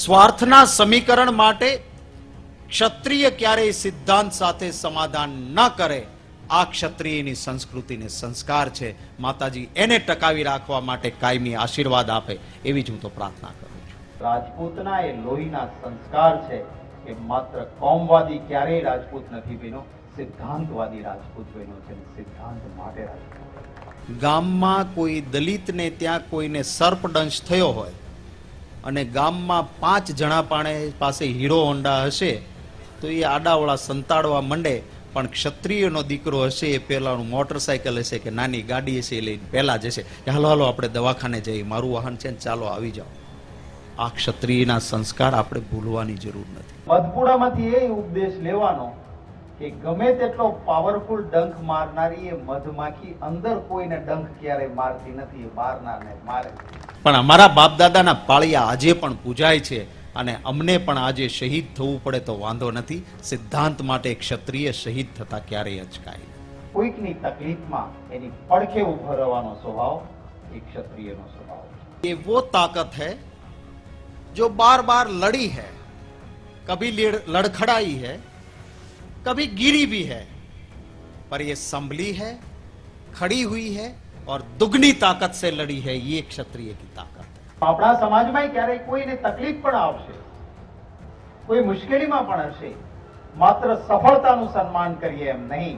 સ્વાર્થના સમીકરણ માટે ક્ષત્રિય ક્યારેય સિદ્ધાંત સાથે સમાધાન ન કરે આ ક્ષત્રિયની સંસ્કૃતિને સંસ્કાર છે. માતાજી એને ટકાવી રાખવા માટે કાયમી આશીર્વાદ આપે એવી જ હું તો પ્રાર્થના કરું છું. રાજપૂતના એ લોહીના સંસ્કાર છે કે માત્ર કોમવાદી ક્યારેય રાજપૂત નથી બન્યો સિદ્ધાંતવાદી રાજપૂત બન્યો છે સિદ્ધાંત માટે રાજપૂત. ગામમાં કોઈ દલિતને ત્યાં કોઈને સર્પદંશ થયો હોય અને ગામમાં પાંચ જણા પાણે પાસે હીરો હોન્ડા હશે, તો એ આડાવળા સંતાડવા માંડે. પણ ક્ષત્રિયનો દીકરો હશે એ પહેલાંનું મોટરસાયકલ હશે કે નાની ગાડી હશે એ લઈને પહેલાં જશે કે હાલો હાલો, આપણે દવાખાને જઈએ, મારું વાહન છે ને ચાલો આવી જાઓ. આ ક્ષત્રિયના સંસ્કાર આપણે ભૂલવાની જરૂર નથી. મધપુડામાંથી એ ઉપદેશ લેવાનો કે ગમે તેટલો પાવરફુલ ડંખ મારનારી એ મધમાખી અંદર કોઈને ડંખ ક્યારેય મારતી નથી મારનારને મારે. પણ અમારા બાપ દાદાના પાળિયા આજે પણ પૂજાય છે અને અમને પણ આજે શહીદ થવું પડે તો વાંધો નથી સિદ્ધાંત માટે ક્ષત્રિય શહીદ થતા ક્યારેય અચકાય નહીં. કોઈકની તકલીફમાં એની પડખે ઉભો રહેવાનો સ્વભાવ એ ક્ષત્રિયનો સ્વભાવ છે ये वो ताकत है जो बार बार लड़ी है कभी लड़- लड़खड़ाई है कभी गिरी भी है पर ये संभली है खड़ी हुई है और दुगनी ताकत से लड़ी है ये क्षत्रिय की ताकत है આપણા સમાજમાં ક્યારેય કોઈને તકલીફ પણ આવશે કોઈ મુશ્કેલીમાં પણ હશે માત્ર સફળતાનું સન્માન કરીએ એમ નહીં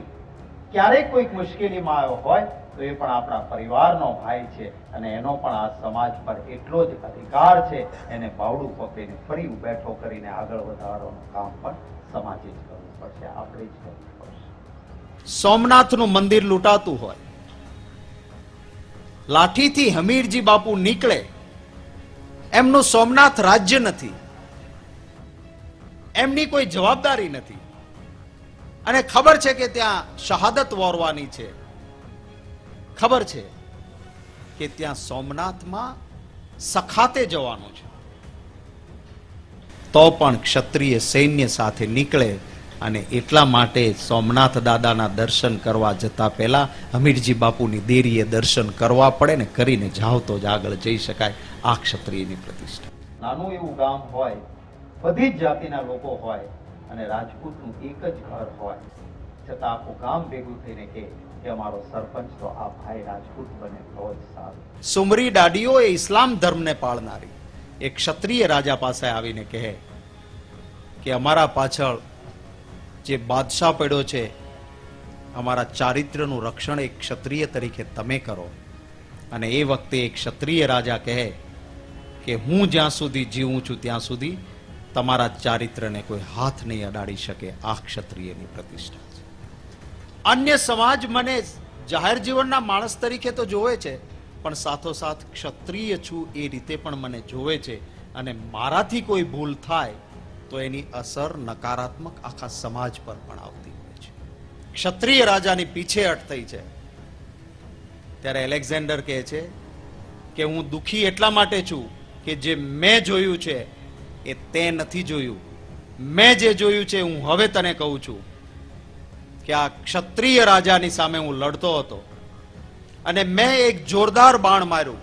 ક્યારેક કોઈક મુશ્કેલીમાં આવ્યો હોય તો એ પણ આપણા પરિવારનો ભાઈ છે અને એનો પણ આ સમાજ પર એટલો જ અધિકાર છે એને બાવડું પકડીને ફરી બેઠો કરીને આગળ વધારવાનું કામ પણ સમાજે જ કરવું પડશે આપણે જ કરવું પડશે સોમનાથનું મંદિર લૂંટાતું હોય લાઠીથી હમીરજી બાપુ નીકળે. એમનું સોમનાથ રાજ્ય નથી. એમની કોઈ જવાબદારી નથી. અને ખબર છે કે ત્યાં શહાદત વોરવાની છે. ખબર છે કે ત્યાં સોમનાથમાં સખાતે જવાનું છે. તો પણ ક્ષત્રિય સૈન્ય સાથે નીકળે અને એટલા માટે સોમનાથ દાદાના દર્શન કરવા જતા પહેલા હમીરજી બાપુની દેરીએ દર્શન કરવા પડે ને કરીને જાવ તો જ આગળ જઈ શકાય આ ક્ષત્રિયની પ્રતિષ્ઠા. નાનું એવું ગામ હોય બધી જ જાતિના લોકો હોય અને રાજપૂતનું એક જ ઘર હોય. છતાં આખું ગામ ભેગું થઈને કે અમારો સરપંચ તો આ ભાઈ રાજપૂત બને તો જ સારું. સુમરી દાડીઓ એ ઇસ્લામ ધર્મને પાળનારી. એક ક્ષત્રિય રાજા પાસે આવીને કહે કે અમારા પાછળ જે બાદશાહ પડ્યો છે, અમારા ચારિત્ર્યનું રક્ષણ એક ક્ષત્રિય તરીકે તમે કરો. અને એ વખતે એક ક્ષત્રિય રાજા કહે કે, હું જ્યાં સુધી જીવું છું ત્યાં સુધી તમારા ચારિત્રને કોઈ હાથ નહીં અડાડી શકે, આ ક્ષત્રિયની પ્રતિષ્ઠા છે. અન્ય સમાજ મને જાહેર જીવનના માણસ તરીકે તો જોવે છે, પણ સાથોસાથ ક્ષત્રિય છું એ રીતે પણ મને જોવે છે. અને મારાથી કોઈ ભૂલ થાય તો એની અસર નકારાત્મક આખા સમાજ પર પણ આવતી હોય છે. ક્ષત્રિય રાજાની પીછેહટ થઈ છે. ત્યારે એલેક્ઝેન્ડર કહે છે કે હું દુઃખી એટલા માટે છું કે જે મેં જોયું છે એ તે નથી જોયું. મેં જે જોયું છે હું હવે તને કહું છું કે આ ક્ષત્રિય રાજાની સામે હું લડતો હતો અને મેં એક જોરદાર બાણ માર્યું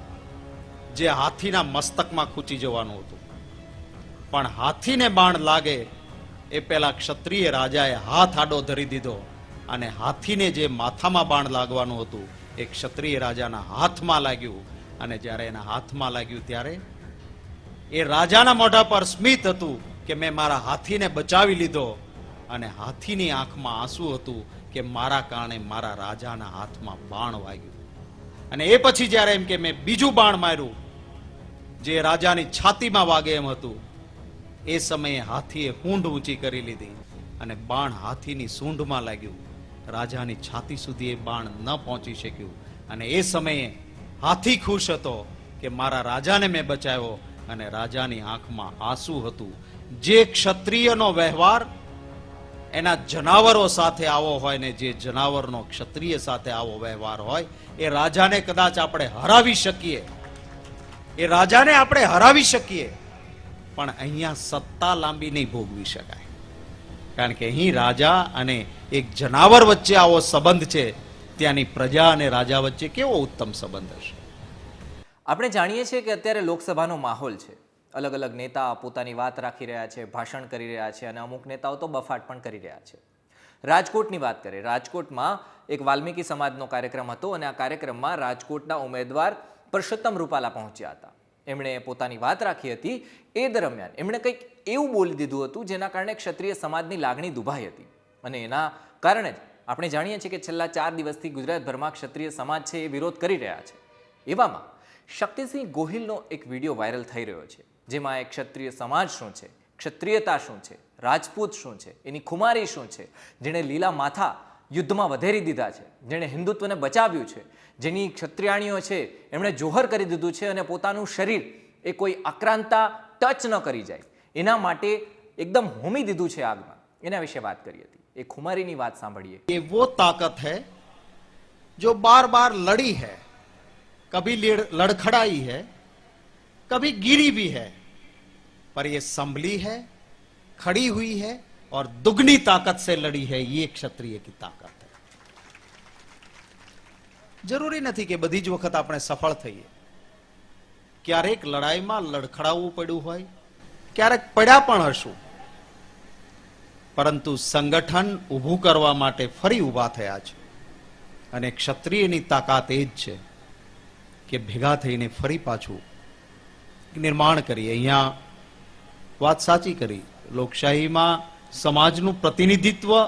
જે હાથીના મસ્તકમાં ખૂંચી જવાનું હતું. પણ હાથીને બાણ લાગે, એ પેલા ક્ષત્રિય રાજાએ હાથ આડો ધરી દીધો અને હાથીને જે માથામાં બાણ લાગવાનું હતું, એ ક્ષત્રિય રાજાના હાથમાં લાગ્યું. અને જ્યારે એના હાથમાં લાગ્યું ત્યારે એ રાજાના મોઢા પર સ્મિત હતું કે મેં મારા હાથીને બચાવી લીધો અને હાથીની આંખમાં આંસુ હતું કે મારા કારણે મારા રાજાના હાથમાં બાણ વાગ્યું. અને એ પછી જ્યારે એમ કે મેં બીજું બાણ માર્યું, જે રાજાની છાતીમાં વાગે એમ હતું એ સમયે હાથીએ સૂંઢ ઊંચી કરી લીધી અને બાણ હાથીની સૂંઢમાં લાગ્યું. રાજાની છાતી સુધી એ બાણ ન પહોંચી શક્યું અને એ સમયે હાથી ખુશ હતો કે મારા રાજાને મેં બચાવ્યો અને રાજાની આંખમાં આંસુ હતું. જે ક્ષત્રિયનો વ્યવહાર એના જનાવરો સાથે આવો હોય ને જે જનાવરનો ક્ષત્રિય સાથે આવો વ્યવહાર હોય, એ રાજાને કદાચ આપણે હરાવી શકીએ. એ રાજાને આપણે હરાવી શકીએ. પણ અહીંયા સત્તા લાંબી નહીં ભોગવી શકાય. કારણ કે અહીં રાજા અને એક જનાવર વચ્ચે આવો સંબંધ છે, ત્યાંની પ્રજા અને રાજા વચ્ચે કેવો ઉત્તમ સંબંધ હશે? આપણે જાણીએ છીએ કે અત્યારે લોકસભાનો માહોલ છે. અલગ અલગ નેતા પોતાની વાત રાખી રહ્યા છે, ભાષણ કરી રહ્યા છે અને અમુક નેતાઓ તો બફાટ પણ કરી રહ્યા છે. રાજકોટની વાત કરીએ, રાજકોટમાં એક વાલ્મીકી સમાજનો કાર્યક્રમ હતો અને આ કાર્યક્રમમાં રાજકોટના ઉમેદવાર પરસોત્તમ રૂપાલા પહોંચ્યા હતા. એમણે પોતાની વાત રાખી હતી એ દરમિયાન એમણે કંઈક એવું બોલી દીધું હતું જેના કારણે ક્ષત્રિય સમાજની લાગણી દુભાઈ હતી. અને એના કારણે જ આપણે જાણીએ છીએ કે છેલ્લા ચાર દિવસથી ગુજરાતભરમાં ક્ષત્રિય સમાજ છે એ વિરોધ કરી રહ્યા છે. એવામાં શક્તિસિંહ ગોહિલનો એક વીડિયો વાયરલ થઈ રહ્યો છે, જેમાં એક ક્ષત્રિય સમાજ શું છે, ક્ષત્રિયતા શું છે, રાજપૂત શું છે, એની ખુમારી શું છે, જેણે લીલા માથા યુદ્ધમાં વધેરી દીધા છે જેણે હિન્દુત્વને બચાવ્યું છે જેની ક્ષત્રિયાણીઓ છે એમણે જોહર કરી દીધું છે અને પોતાનું શરીર એ કોઈ આક્રાંતા ટચ ન કરી જાય એના માટે એકદમ હોમી દીધું છે આગમાં એના વિશે વાત કરી હતી એ ખુમારીની વાત સાંભળીએ ये वो ताकत है जो बार बार लड़ी है कभी लड़- लड़खड़ाई है कभी गिरी भी है पर ये संभली है खड़ी हुई है और दुगनी ताकत से लड़ी है ये क्षत्रिय की ताकत है જરૂરી નથી કે બધી જ વખત આપણે સફળ થઈએ. ક્યારેક લડાઈમાં લડખડાવવું પડ્યું હોય, ક્યારેક પડ્યા પણ હશું. પરંતુ સંગઠન ઊભું કરવા માટે ફરી ઊભા થયા છે. અને ક્ષત્રિયની તાકાત એ જ છે કે ભેગા થઈને ફરી પાછું નિર્માણ કરીએ. અહીંયા વાત સાચી કરી. લોકશાહીમાં સમાજનું પ્રતિનિધિત્વ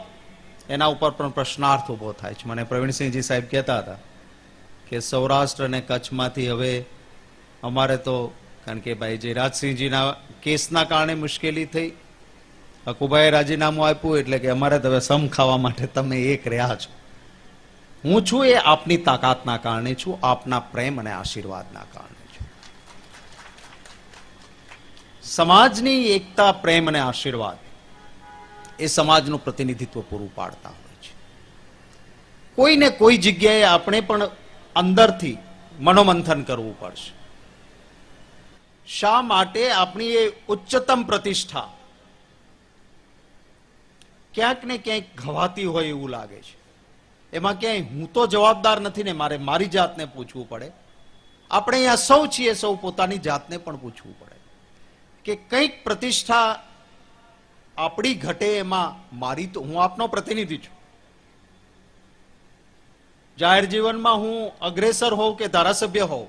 એના ઉપર પણ પ્રશ્નાર્થ ઊભો થાય છે. મને પ્રવીણસિંહજી સાહેબ કહેતા હતા કે સૌરાષ્ટ્ર અને કચ્છમાંથી હવે અમારે તો, કારણ કે ભાઈ જયરાજસિંહજીના કેસના કારણે મુશ્કેલી થઈ હકુભાઈ રાજીનામું આપ્યું એટલે કે અમારે હવે સમ ખાવા માટે તમે એક રહ્યા છો. હું છું એ આપની તાકાતના કારણે છું, આપના પ્રેમ અને આશીર્વાદના કારણે છું. સમાજની એકતા, પ્રેમ અને આશીર્વાદ એ સમાજનું પ્રતિનિધિત્વ પૂરું પાડતા હોય છે. કોઈને કોઈ જગ્યાએ આપણે પણ અંદરથી મનોમંથન કરવું પડશે. શા માટે આપણી એ ઉચ્ચતમ પ્રતિષ્ઠા ક્યાંક ને ક્યાંક ઘવાતી હોય એવું લાગે છે. એમાં ક્યાંય હું તો જવાબદાર નથી ને મારે મારી જાતને પૂછવું પડે. આપણે અહીંયા સૌ છીએ, સૌ પોતાની જાતને પણ પૂછવું પડે. કે કંઈક પ્રતિષ્ઠા આપણી ઘટે એમાં મારી તો હું આપનો પ્રતિનિધિ છું. જાહેર જીવનમાં હું અગ્રેસર હોઉં કે ધારાસભ્ય હોઉં?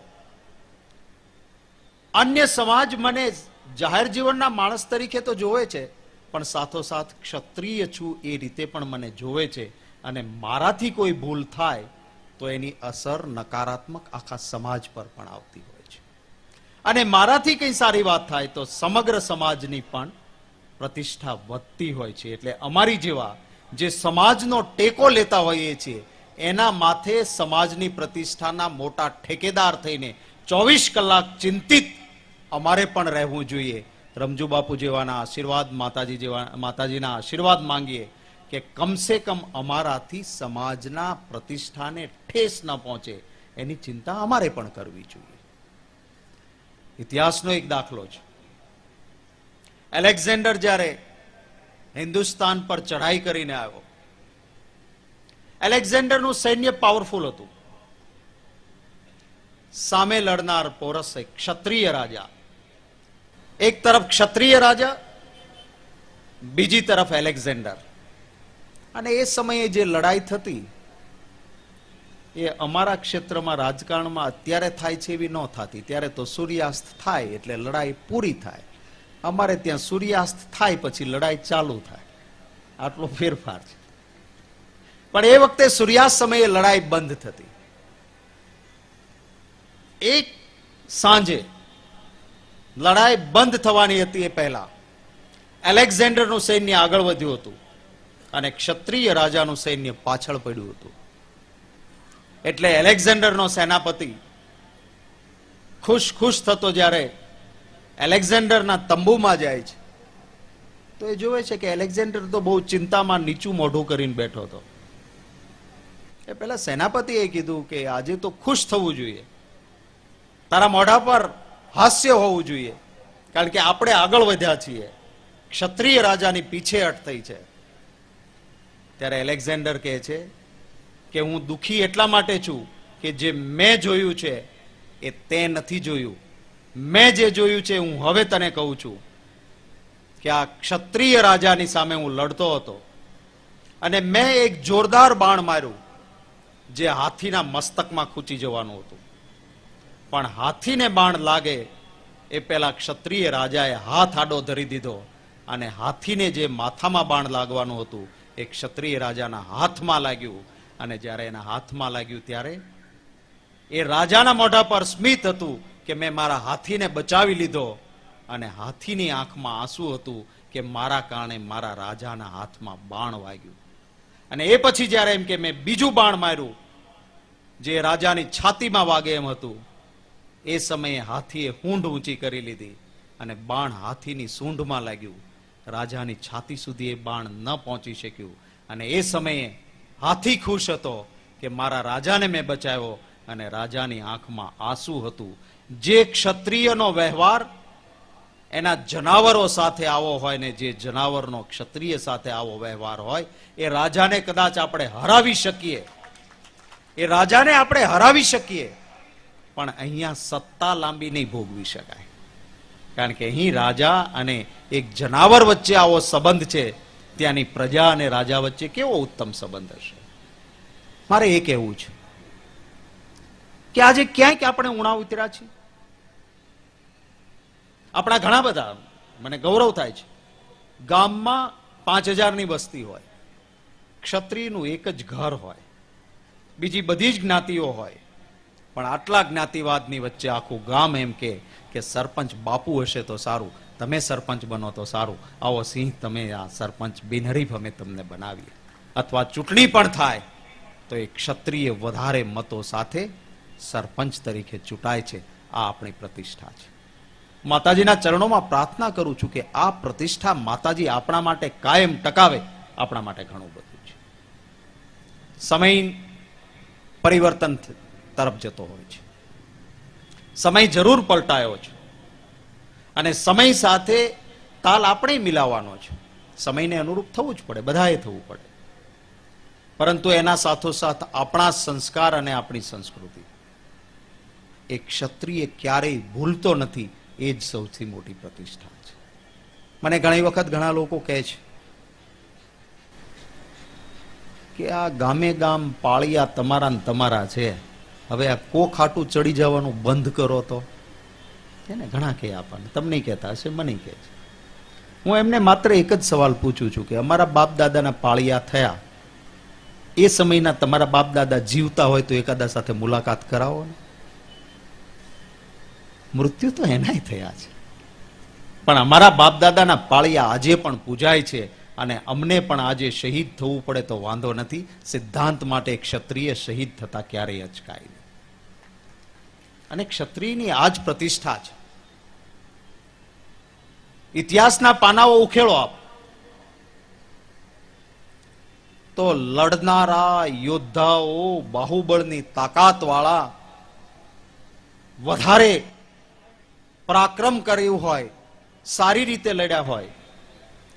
અન્ય સમાજ મને જાહેર જીવનના માણસ તરીકે તો જોવે છે, પણ સાથોસાથ ક્ષત્રિય છું એ રીતે પણ મને જોવે છે અને મારાથી કોઈ ભૂલ થાય તો એની અસર નકારાત્મક આખા સમાજ પર પણ આવતી હોય છે. અને મારાથી કંઈ સારી વાત થાય તો સમગ્ર સમાજની પણ પ્રતિષ્ઠા વધતી હોય છે. એટલે અમારી જેવા જે સમાજનો ટેકો લેતા હોઈએ છીએ એના માથે સમાજની પ્રતિષ્ઠાના મોટા ઠેકેદાર થઈને ચોવીસ કલાક ચિંતિત અમારે પણ રહેવું જોઈએ. રમજુ બાપુ જેવાના આશીર્વાદ, માતાજી જેવા, માતાજીના આશીર્વાદ માંગીએ કે કમસે કમ અમારાથી સમાજના પ્રતિષ્ઠાને ઠેસ ન પહોંચે. એની ચિંતા અમારે પણ કરવી જોઈએ. ઇતિહાસનો એક દાખલો છે. એલેક્ઝેન્ડર જ્યારે હિન્દુસ્તાન પર ચઢાઈ કરીને આવ્યો એલેક્ઝેન્ડરનું સૈન્ય પાવરફુલ હતું. સામે લડનાર પોરસ ક્ષત્રિય રાજા. એક તરફ ક્ષત્રિય રાજા, બીજી તરફ એલેક્ઝેન્ડર. અને એ સમયે જે લડાઈ થતી, એ અમારા ક્ષેત્રમાં રાજકારણમાં અત્યારે થાય છે એવી ન થતી. ત્યારે તો સૂર્યાસ્ત થાય એટલે લડાઈ પૂરી થાય. અમારે ત્યાં સૂર્યાસ્ત થાય પછી લડાઈ ચાલુ થાય. આટલો ફેરફાર છે. પણ એ વખતે સૂર્યાસ્ત સમયે લડાઈ બંધ થતી. એક સાંજે લડાઈ બંધ થવાની હતી એ પહેલા. એલેક્ઝેન્ડરનું સૈન્ય આગળ વધ્યું હતું અને ક્ષત્રિય રાજાનું સૈન્ય પાછળ પડ્યું હતું. એટલે એલેક્ઝેન્ડરનો સેનાપતિ ખુશ ખુશ થતો જ્યારે એલેક્ઝેન્ડરના તંબુમાં જાય છે. તો એ જોવે છે કે એલેક્ઝેન્ડર તો બહુ ચિંતામાં નીચું મોઢું કરીને બેઠો હતો. એ પેલા સેનાપતિએ કીધું કે આજે તો ખુશ થવું જોઈએ. તારા મોઢા પર હાસ્ય હોવું જોઈએ. કારણ કે આપણે આગળ વધ્યા છીએ. ક્ષત્રિય રાજાની પીછેહટ થઈ છે. ત્યારે એલેક્ઝેન્ડર કહે છે કે હું દુઃખી એટલા માટે છું કે જે મેં જોયું છે એ તે નથી જોયું. મેં જે જોયું છે હું હવે તને કહું છું કે આ ક્ષત્રિય રાજાની સામે હું લડતો હતો. અને મેં એક જોરદાર બાણ માર્યું. જે હાથીના મસ્તકમાં ખૂચી જવાનું હતું. પણ હાથીને બાણ લાગે એ પેલા ક્ષત્રિય રાજાએ હાથ આડો ધરી દીધો અને હાથીને જે માથામાં બાણ લાગવાનું હતું એ ક્ષત્રિય રાજાના હાથમાં લાગ્યું અને જ્યારે એના હાથમાં લાગ્યું ત્યારે એ રાજાના મોઢા પર સ્મિત હતું કે મેં મારા હાથીને બચાવી લીધો અને હાથીની આંખમાં આંસુ હતું કે મારા કારણે મારા રાજાના હાથમાં બાણ વાગ્યું. અને એ પછી જ્યારે એમ કે મેં બીજું બાણ માર્યું, જે રાજાની છાતીમાં વાગે એમ હતું, એ સમયે હાથીએ હૂંઢ ઊંચી કરી લીધી અને બાણ હાથીની સૂંઢમાં લાગ્યું. રાજાની છાતી સુધી એ બાણ ન પહોંચી શક્યું. અને એ સમયે હાથી ખુશ હતો કે મારા રાજાને મેં બચાવ્યો અને રાજાની આંખમાં આંસુ હતું. જે ક્ષત્રિયનો વ્યવહાર એના જનાવરો સાથે આવો હોય ને જે જનાવરનો ક્ષત્રિય સાથે આવો વ્યવહાર હોય, એ રાજાને કદાચ આપણે હરાવી શકીએ. એ રાજાને આપણે હરાવી શકીએ. પણ અહીંયા સત્તા લાંબી નહીં ભોગવી શકાય. કારણ કે અહીં રાજા અને એક જનાવર વચ્ચે આવો સંબંધ છે. ત્યાંની પ્રજા અને રાજા વચ્ચે કેવો ઉત્તમ સંબંધ હશે? મારે એ કહેવું છે કે આજે ક્યાંક આપણે ઉણા ઉતર્યા છીએ? આપણા ઘણા બધા, મને ગૌરવ થાય છે. ગામમાં પાંચ હજારની વસ્તી હોય, ક્ષત્રિયનું એક જ ઘર હોય, બીજી બધી જ જ્ઞાતિઓ હોય, પણ આટલા જ્ઞાતિવાદની વચ્ચે આખું ગામ એમ કે કે સરપંચ બાપુ હશે તો સારું, તમે સરપંચ બનો તો સારું. આવો સિંહ, તમે આ સરપંચ બિનહરીફ અમે તમને બનાવીએ. અથવા ચૂંટણી પણ થાય, તો એ ક્ષત્રિય વધારે મતો સાથે સરપંચ તરીકે ચૂંટાય છે. આ આપણી પ્રતિષ્ઠા છે. માતાજીના ચરણોમાં પ્રાર્થના કરું છું કે આ પ્રતિષ્ઠા માતાજી આપણા માટે કાયમ ટકાવે, આપણા માટે ઘણું બધું છે. સમય પરિવર્તન તરફ જતો હોય છે. સમય જરૂર પલટાયો છે. અને સમય સાથે તાલ આપણે મિલાવવાનો છે. સમયને અનુરૂપ થવું જ પડે, બધાએ થવું પડે. પરંતુ એના સાથોસાથ આપણા સંસ્કાર અને આપણી સંસ્કૃતિ. એ ક્ષત્રિય ક્યારેય ભૂલતો નથી એ જ સૌથી મોટી પ્રતિષ્ઠા છે. મને ઘણી વખત ઘણા લોકો કહે છે કે આ ગામે ગામ પાળિયા તમારા ને તમારા છે. હવે આ કો ખાટું ચડી જવાનું બંધ કરો તો? એને ઘણા કહે આપણને. તમને કહેતા હશે, મને કહે છે. હું એમને માત્ર એક જ સવાલ પૂછું છું કે અમારા બાપ દાદાના પાળિયા થયા. એ સમયના તમારા બાપ દાદા જીવતા હોય તો એકાદા સાથે મુલાકાત કરાવો ને? મૃત્યુ તો એનાય થયા છે. પણ અમારા બાપ દાદાના પાળિયા આજે પણ પૂજાય છે અને અમને પણ આજે શહીદ થવું પડે તો વાંધો નથી. સિદ્ધાંત માટે ક્ષત્રિય શહીદ થતા ક્યારેય અચકાય નહીં. અને ક્ષત્રિયની આ જ પ્રતિષ્ઠા છે. ઇતિહાસના પાનાઓ ઉખેળો આપ. તો લડનારા યોદ્ધાઓ બાહુબળની તાકાત વાળા વધારે પરાક્રમ કર્યું હોય, સારી રીતે લડ્યા હોય,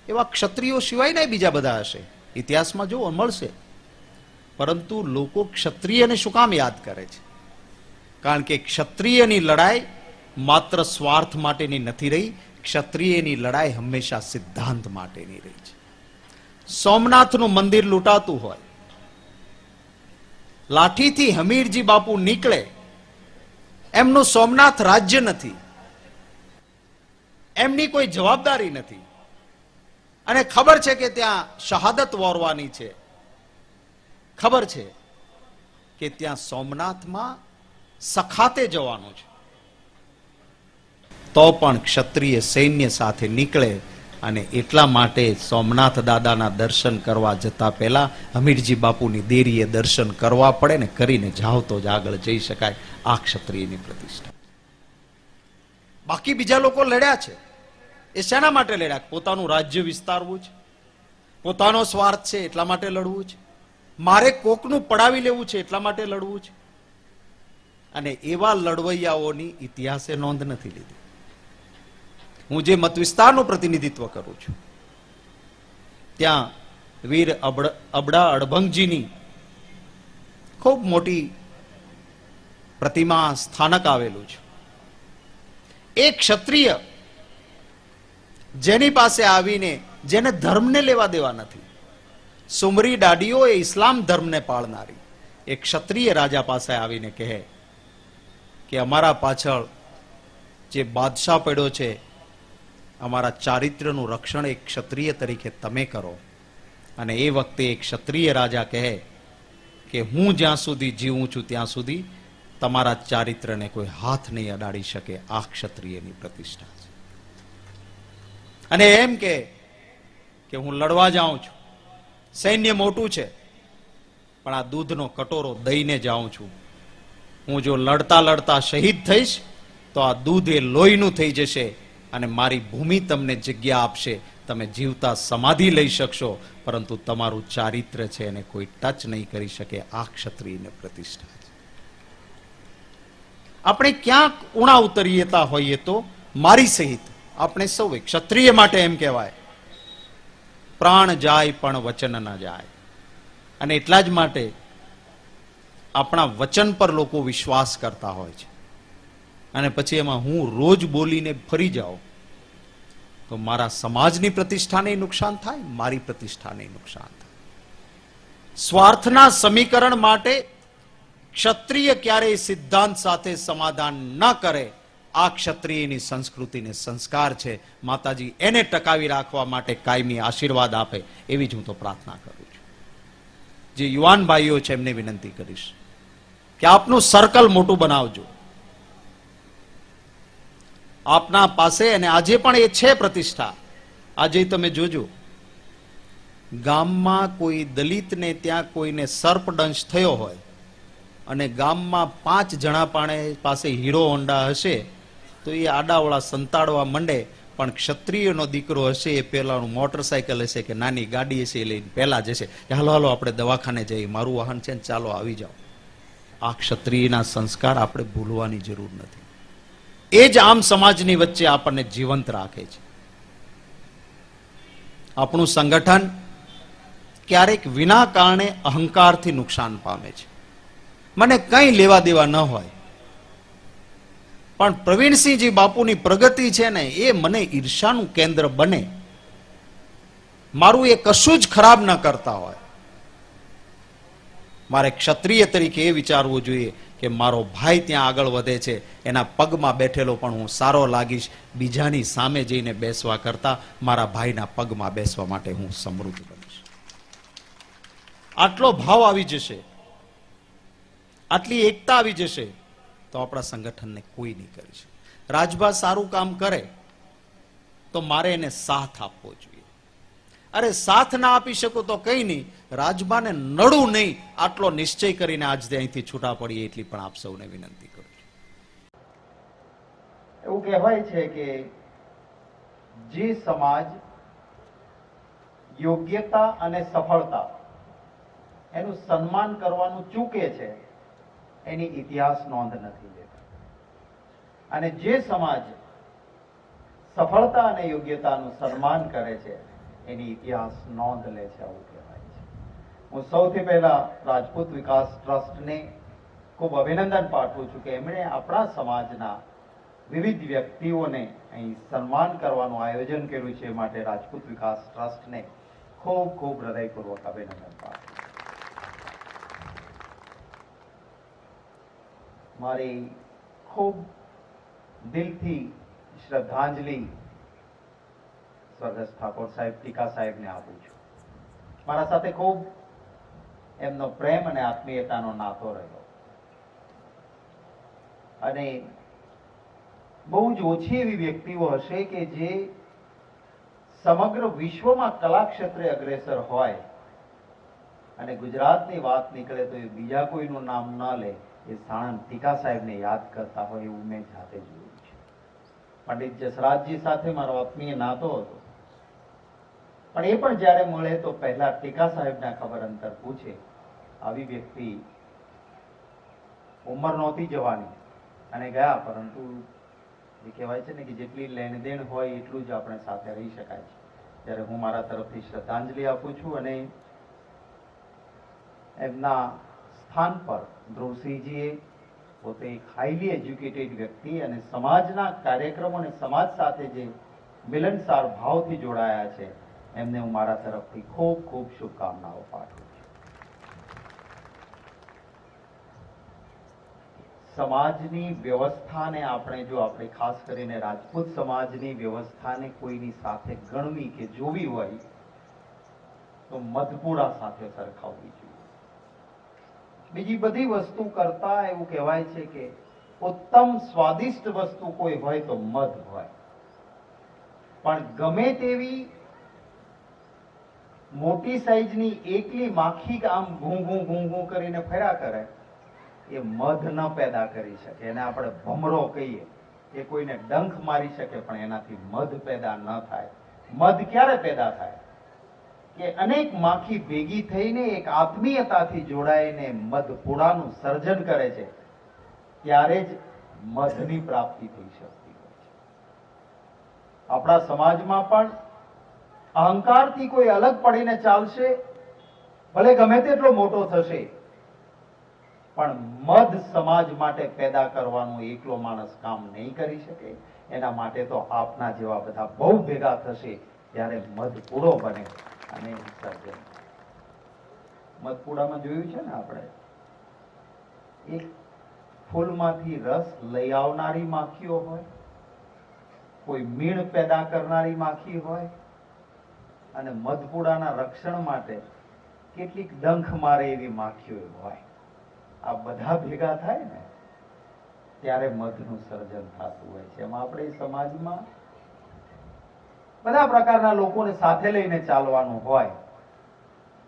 એવા ક્ષત્રિયો સિવાય બીજા બધા હશે. ઇતિહાસમાં જોવો, મળશે. પરંતુ લોકો ક્ષત્રિયને શું કામ યાદ કરે છે? કારણ કે ક્ષત્રિયની લડાઈ માત્ર સ્વાર્થ માટેની નથી રહી, ક્ષત્રિયની લડાઈ હંમેશા સિદ્ધાંત માટેની રહી છે. સોમનાથનું મંદિર લૂંટાતું હોય, લાઠીથી હમીરજી બાપુ નીકળે, એમનું સોમનાથ રાજ્ય નથી. એમની કોઈ જવાબદારી નથી. અને ખબર છે કે ત્યાં શહાદત વોરવાની છે. ખબર છે કે ત્યાં સોમનાથમાં સખાતે જવાનું છે. તો પણ ક્ષત્રિય સૈન્ય સાથે નીકળે અને એટલા માટે સોમનાથ દાદાના દર્શન કરવા જતા પહેલા હમીરજી બાપુની દેરીએ દર્શન કરવા પડે ને કરીને જાવ તો જ આગળ જઈ શકાય. આ ક્ષત્રિયની પ્રતિષ્ઠા. બાકી બીજા લોકો લડ્યા છે. એ શેના માટે લડ્યા પોતાનું રાજ્ય વિસ્તારવું છે? પોતાનો સ્વાર્થ છે એટલા માટે લડવું છે? મારે કોકનું પડાવી લેવું છે એટલા માટે લડવું છે? અને એવા લડવૈયાઓની ઇતિહાસે નોંધ નથી લીધી. હું જે મત વિસ્તારનું પ્રતિનિધિત્વ કરું છું, ત્યાં વીર અબડ અડભંગજીની ખૂબ મોટી પ્રતિમા સ્થાનક આવેલું છે. એ ક્ષત્રિય જેની પાસે આવીને જેને ધર્મને લેવા દેવા નથી. સુમરી દાડીઓ એ ઇસ્લામ ધર્મને પાળનારી. એ ક્ષત્રિય રાજા પાસે આવીને કહે કે અમારા પાછળ જે બાદશાહ પડ્યો છે, અમારા ચારિત્ર્યનું રક્ષણ એક ક્ષત્રિય તરીકે તમે કરો. અને એ વખતે એક ક્ષત્રિય રાજા કહે કે હું જ્યાં સુધી જીવું છું ત્યાં સુધી તમારા ચારિત્રને કોઈ હાથ નહીં અડાડી શકે, આ ક્ષત્રિયની પ્રતિષ્ઠા છે. અને એમ કે હું લડવા જાઉં છું. સૈન્ય મોટું છે, પણ આ દૂધનો કટોરો દઈને જાઉં છું. હું જો લડતા લડતા શહીદ થઈશ, તો આ દૂધ એ લોહીનું થઈ જશે અને મારી ભૂમિ તમને જગ્યા આપશે. તમે જીવતા સમાધિ લઈ શકશો, પરંતુ તમારું ચારિત્ર છે એને કોઈ ટચ નહીં કરી શકે. આ ક્ષત્રિયને પ્રતિષ્ઠા છે. આપણે ક્યાંક ઉણા ઉતરીએતા હોઈએ તો મારી સહિત આપણે સૌએ ક્ષત્રિય માટે એમ કહેવાય. પ્રાણ જાય પણ વચન ન જાય. અને એટલા જ માટે આપણા વચન પર લોકો વિશ્વાસ કરતા હોય છે. અને પછી એમાં હું રોજ બોલીને ફરી જાઉં, તો મારા સમાજની પ્રતિષ્ઠાને નુકસાન થાય, મારી પ્રતિષ્ઠાને નુકસાન થાય. સ્વાર્થના સમીકરણ માટે ક્ષત્રિય ક્યારેય સિદ્ધાંત સાથે સમાધાન ન કરે આ ક્ષત્રિયની સંસ્કૃતિને સંસ્કાર છે. માતાજી એને ટકાવી રાખવા માટે કાયમી આશીર્વાદ આપે, એવી જ હું તો પ્રાર્થના કરું છું. જે યુવાન ભાઈઓ છે, એમને વિનંતી કરીશ કે આપનું સર્કલ મોટું બનાવજો. આપના પાસે અને આજે પણ એ છે પ્રતિષ્ઠા. આજે તમે જોજો, ગામમાં કોઈ દલિતને ત્યાં કોઈને સર્પદંશ થયો હોય અને ગામમાં પાંચ જણા પાસે હીરો હોન્ડા હશે તો એ આડાવડા સંતાડવા મંડે, પણ ક્ષત્રિયનો દીકરો હશે એ પહેલાનું મોટરસાયકલ હશે કે નાની ગાડી હશે એ લઈને પહેલા જશે હાલો હાલો, આપણે દવાખાને જઈએ, મારું વાહન છે ને ચાલો આવી જાઓ. આ ક્ષત્રિયના સંસ્કાર આપણે ભૂલવાની જરૂર નથી. એ જ આમ સમાજની વચ્ચે આપણને જીવંત રાખે છે. આપણું સંગઠન ક્યારેક વિના કારણે અહંકારથી નુકસાન પામે છે. મને કંઈ લેવા દેવા ન હોય પણ પ્રવીણસિંહજી બાપુની પ્રગતિ છે ને, એ મને ઈર્ષાનું કેન્દ્ર બને. મારું એ કશું જ ખરાબ ન કરતા હોય. મારે ક્ષત્રિય તરીકે એ વિચારવું જોઈએ કે મારો ભાઈ ત્યાં આગળ વધે છે, એના પગમાં બેઠેલો પણ હું સારો લાગીશ, બીજાની સામે જઈને બેસવા કરતા મારા ભાઈના પગમાં બેસવા માટે હું સમૃદ્ધ બનીશ. આટલો ભાવ આવી જશે. આટલી એકતા આવી જશે. તો આપણા સંગઠનને કોઈ નહીં કરી શકે રાજભા સારું કામ કરે, તો મારે એને સાથ આપવો જોઈએ. અરે સાથ ના આપી શકો તો કઈ નહીં, રાજભાને નડું નહીં, આટલો નિશ્ચય કરીને આજે અહીંથી છૂટા પડીએ એટલી પણ આપ સૌને વિનંતી કરું છું. એવું કહેવાય છે કે જે સમાજ યોગ્યતા અને સફળતા, એનું સન્માન કરવાનું ચૂકે છે એની ઇતિહાસ નોંધ નથી લેતા. અને જે સમાજ સફળતા અને યોગ્યતાનું સન્માન કરે છે, એની ઇતિહાસ નોંધ લે છે આવું કહેવાય છે. હું સૌથી પહેલા રાજપૂત વિકાસ ટ્રસ્ટને ખૂબ અભિનંદન પાઠવું છું કે એમણે આપણા સમાજના વિવિધ વ્યક્તિઓને અહીં સન્માન કરવાનું આયોજન કર્યું છે માટે રાજપૂત વિકાસ ટ્રસ્ટને ખૂબ ખૂબ હૃદયપૂર્વક અભિનંદન પાઠવું મારી ખૂબ દિલથી શ્રદ્ધાંજલિ સ્વર્ગસ્થ ઠાકોર સાહેબ, ટીકા સાહેબને આપું છું. મારા સાથે ખૂબ એમનો પ્રેમ અને આત્મીયતાનો નાતો રહ્યો. અને બહુ જ ઓછી એવી વ્યક્તિઓ હશે કે જે સમગ્ર વિશ્વમાં કલા ક્ષેત્રે અગ્રેસર હોય અને ગુજરાતની વાત નીકળે તો એ બીજા કોઈનું નામ ન લે. એ સાણંદ ટીકા સાહેબને યાદ કરતા હોય એવું મેં જાતે જોયું છે. પંડિત જસરાજજી સાથે મારો આત્મીય નાતો હતો. પણ એ પણ જ્યારે મળે તો પહેલા ટીકા સાહેબના ખબર અંતર પૂછે. આવી વ્યક્તિ ઉંમર નહોતી જવાની. અને ગયા, પરંતુ એ કહેવાય છે ને કે જેટલી લેણ દેણ હોય એટલું જ આપણે સાથે રહી શકાય છે. ત્યારે હું મારા તરફથી શ્રદ્ધાંજલિ આપું છું અને એમના સ્થાન પર ધ્રુવસિંહજીએ પોતે એક હાઈલી એજ્યુકેટેડ વ્યક્તિ અને સમાજના કાર્યક્રમો અને સમાજ સાથે જે મિલનસાર ભાવથી જોડાયા છે, એમને હું મારા તરફથી ખૂબ ખૂબ શુભકામનાઓ પાઠવું છું. સમાજની વ્યવસ્થાને આપણે જો આપણે ખાસ કરીને રાજપૂત સમાજની વ્યવસ્થાને કોઈની સાથે ગણવી કે જોવી હોય, તો મધપુરા સાથે સરખાવવી જોઈએ. બીજી બધી વસ્તુ કરતા એવું કહેવાય છે કે ઉત્તમ સ્વાદિષ્ટ વસ્તુ કોઈ હોય તો મધ હોય. પણ ગમે તેવી મોટી સાઈઝની એકલી માખી આમ ઘૂં ઘૂં ઘૂં ઘૂં કરીને ફર્યા કરે, એ મધ ન પેદા કરી શકે. એને આપણે ભમરો કહીએ. એ કોઈને ડંખ મારી શકે, પણ એનાથી મધ પેદા ન થાય. મધ ક્યારે પેદા થાય? કે અનેક માખી ભેગી થઈને એક આત્મીયતાથી જોડાઈને મધપુડાનું સર્જન કરે છે. ત્યારે જ મધની પ્રાપ્તિ થઈ શકતી હોય છે. આપણા સમાજમાં પણ અહંકારથી કોઈ અલગ પડીને ચાલશે, ભલે ગમે તેટલો મોટો થશે, પણ મધ સમાજ માટે પેદા કરવાનું એકલો માણસ કામ નહીં કરી શકે. એના માટે તો આપના જેવા બધા બહુ ભેગા થશે, ત્યારે મધ પૂરો બને. અને સર્જન મધપૂડામાં જોયું છે ને આપણે? એક ફૂલમાંથી રસ લઈ આવનારી માખીઓ હોય, કોઈ મીણ પેદા કરનારી માખી હોય, અને મધપુડાના રક્ષણ માટે કેટલીક ડંખ મારે એવી માખીઓ હોય. આ બધા ભેગા થાય ને, ત્યારે મધનું સર્જન થતું હોય છે. એમાં આપણે સમાજમાં બધા પ્રકારના લોકોને સાથે લઈને ચાલવાનું હોય.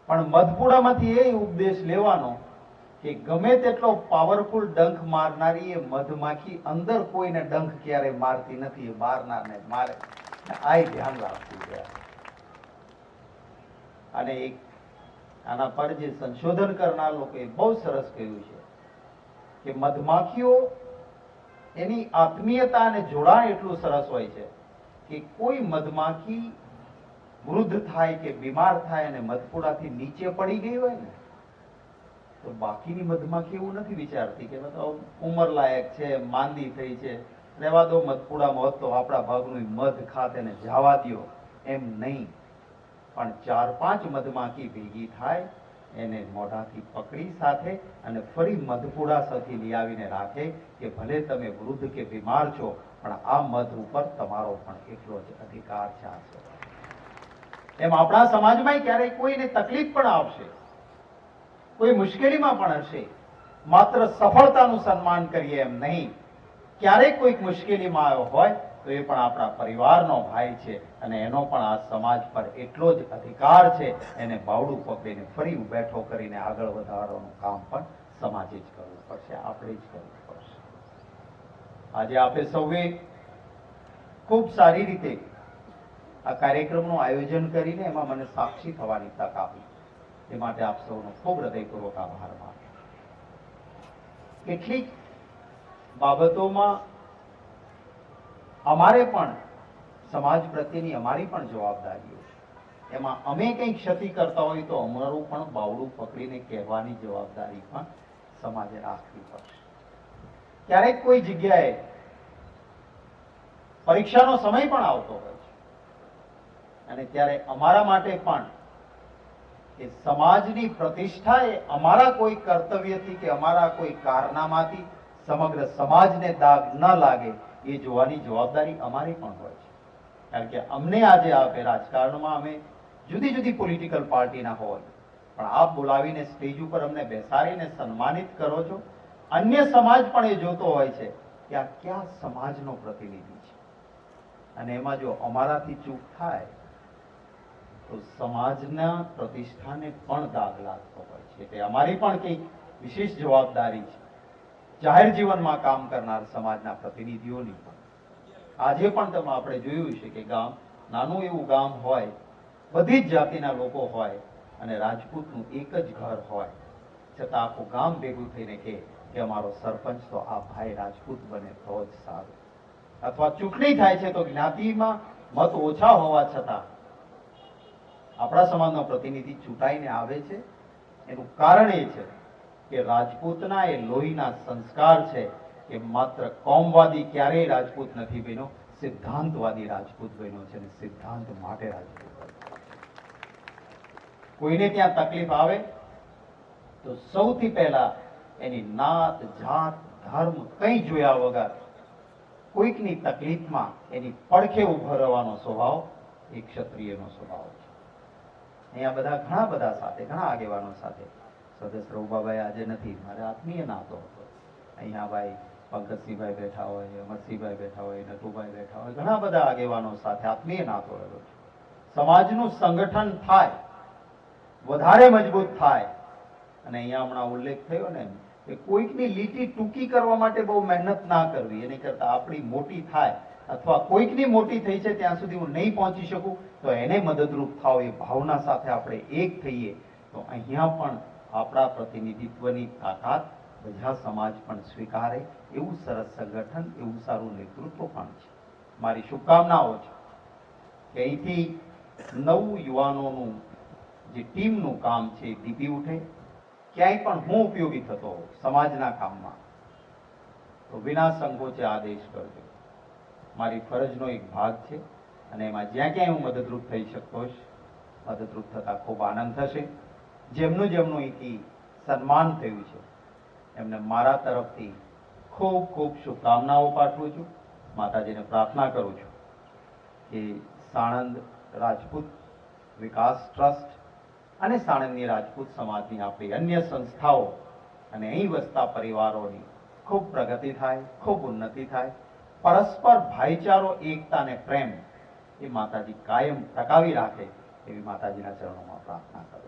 પણ મધપુડામાંથી એ ઉપદેશ લેવાનો કે ગમે તેટલો પાવરફુલ ડંખ મારનારી એ મધમાખી અંદર કોઈને ડંખ ક્યારે મારતી નથી, એ મારનારને મારે. આ ધ્યાન રાખવું જોઈએ અને એક આના પર જે સંશોધન કરનાર લોકોએ બહુ સરસ કહ્યું છે કે મધમાખીઓ એની આત્મીયતા અને જોડાણ એટલું સરસ હોય છે કે કોઈ મધમાખી વૃદ્ધ થાય કે બીમાર થાય અને મધપુડાથી નીચે પડી ગઈ હોય ને, તો બાકીની મધમાખી એવું નથી વિચારતી કે ઉંમર લાયક છે, માંદી થઈ છે, રહેવા દો મધપુડામાં, હોત આપણા ભાગનું મધ ખાતે એને જવા દ્યો, એમ નહીં. પણ ચાર પાંચ મધમાખી ભેગી થાય, એને મોઢાથી પકડી સાથે અને ફરી મધપુડા સાથે લઈ આવીને રાખે કે ભલે તમે વૃદ્ધ કે બીમાર છો પણ આ મધ ઉપર તમારો પણ એટલો જ અધિકાર છે આ એમ આપણા સમાજમાં ક્યારેય કોઈને તકલીફ પણ આવશે, કોઈ મુશ્કેલીમાં પણ હશે, માત્ર સફળતાનું સન્માન કરીએ એમ નહીં. ક્યારેક કોઈક મુશ્કેલીમાં આવ્યો હોય તો એ પણ આપણા પરિવારનો ભાઈ છે અને એનો પણ આ સમાજ પર એટલો જ અધિકાર છે, એને બાવડું પકડીને ફરી બેઠો કરીને આગળ વધારવાનું કામ પણ સમાજે જ કરવું પડશે, આપણે જ કરવું પડશે. આજે આપે સૌએ ખૂબ સારી રીતે આ કાર્યક્રમનું આયોજન કરીને એમાં મને સાક્ષી થવાની તક આપી. એ માટે આપ સૌનો ખૂબ હૃદયપૂર્વક આભાર માનું કેટલીક બાબતોમાં અમારે પણ સમાજ પ્રત્યેની અમારી પણ જવાબદારીઓ એમાં અમે કંઈ ક્ષતિ કરતા હોય તો અમારું પણ બાવડું પકડીને કહેવાની જવાબદારી પણ સમાજે રાખવી પડશે. ક્યારેક કોઈ જગ્યાએ પરીક્ષાનો સમય પણ આવતો હોય છે. અને ત્યારે અમારા માટે પણ એ સમાજની પ્રતિષ્ઠા એ અમારા કોઈ કર્તવ્યથી કે અમારા કોઈ કારનામાથી સમગ્ર સમાજને દાગ ન લાગે એ જોવાની જવાબદારી અમારી પણ હોય છે. કારણ કે અમને આજે આપે રાજકારણમાં અમે જુદી જુદી પોલિટિકલ પાર્ટીના હોય. પણ આપ બોલાવીને સ્ટેજ ઉપર અમને બેસાડીને સન્માનિત કરો છો અન્ય સમાજ પણ એ જોતો હોય છે કે આ કયા સમાજનો પ્રતિનિધિ છે. અને એમાં જો અમારાથી ચૂક થાય, તો સમાજના પ્રતિષ્ઠાને પણ દાગ લાગતો હોય છે. એટલે અમારી પણ કંઈક વિશેષ જવાબદારી છે. જાહેર જીવનમાં કામ કરનાર સમાજના પ્રતિનિધિઓની પણ. આજે પણ તમે આપણે જોયું છે કે ગામ, નાનું એવું ગામ હોય, બધી જ જાતિના લોકો હોય અને રાજપૂતનું એક જ ઘર હોય. છતાં આખું ગામ ભેગું થઈને કહે કે અમારો સરપંચ તો આ ભાઈ રાજપૂત બને, તો જ સારું. અથવા ચૂંટણી થાય છે તો જ્ઞાતિમાં મત ઓછા હોવા છતાં આપણા સમાજનો પ્રતિનિધિ ચૂંટાઈને આવે છે. એનું કારણ એ છે કે રાજપૂતના એ લોહીના સંસ્કાર છે કે માત્ર કોમવાદી ક્યારેય રાજપૂત નથી બન્યો, સિદ્ધાંતવાદી રાજપૂત બન્યો છે અને સિદ્ધાંત માટે રાજપૂત કોઈને ત્યાં તકલીફ આવે? તો સૌથી પહેલા એની નાત, જાત, ધર્મ કંઈ જોયા વગર કોઈકની તકલીફમાં એની પડખે ઊભો રહેવાનો સ્વભાવ એ ક્ષત્રિયનો સ્વભાવ છે. અહીંયા બધા ઘણા બધા સાથે, ઘણા આગેવાનો સાથે સદસ્ય રઘુબાભાઈ આજે નથી, મારે આત્મીય નાતો હતો. અહીંયા ભાઈ પંકજસિંહભાઈ બેઠા હોય, અમરસિંહભાઈ બેઠા હોય, નટુભાઈ બેઠા હોય, ઘણા બધા આગેવાનો સાથે આત્મીય નાતો રહેલો છે. સમાજનું સંગઠન થાય, વધારે મજબૂત થાય. અને અહીંયા હમણાં ઉલ્લેખ થયો ને કે કોઈકની લીટી ટૂંકી કરવા માટે બહુ મહેનત ના કરવી. એની કરતા આપણી મોટી થાય અથવા કોઈકની મોટી થઈ છે ત્યાં સુધી હું નહીં પહોંચી શકું, તો એને મદદરૂપ થાવ એ ભાવના સાથે આપણે એક થઈએ તો અહીંયા પણ આપણા પ્રતિનિધિત્વની તાકાત બધા સમાજ પણ સ્વીકારે. એવું સરસ સંગઠન, એવું સારું નેતૃત્વ પણ છે. મારી શુભકામનાઓ છે કે અહીંથી નવું યુવાનોનું જે ટીમનું કામ છે દીપી ઉઠે. ક્યાંય પણ હું ઉપયોગી થતો સમાજના કામમાં, તો વિના સંકોચે આદેશ કરજો. મારી ફરજનો એક ભાગ છે અને એમાં જ્યાં ક્યાંય હું મદદરૂપ થઈ શકતો મદદરૂપ થતા ખૂબ આનંદ થશે. જેમનું જેમનું અહીંથી સન્માન થયું છે, એમને મારા તરફથી ખૂબ ખૂબ શુભકામનાઓ પાઠવું છું. માતાજીને પ્રાર્થના કરું છું કે સાણંદ રાજપૂત વિકાસ ટ્રસ્ટ અને સાણંદની રાજપૂત સમાજની આપણી અન્ય સંસ્થાઓ અને અહીં વસતા પરિવારોની ખૂબ પ્રગતિ થાય, ખૂબ ઉન્નતિ થાય. પરસ્પર ભાઈચારો, એકતા અને પ્રેમ એ માતાજી કાયમ ટકાવી રાખે એવી માતાજીના ચરણોમાં પ્રાર્થના કરું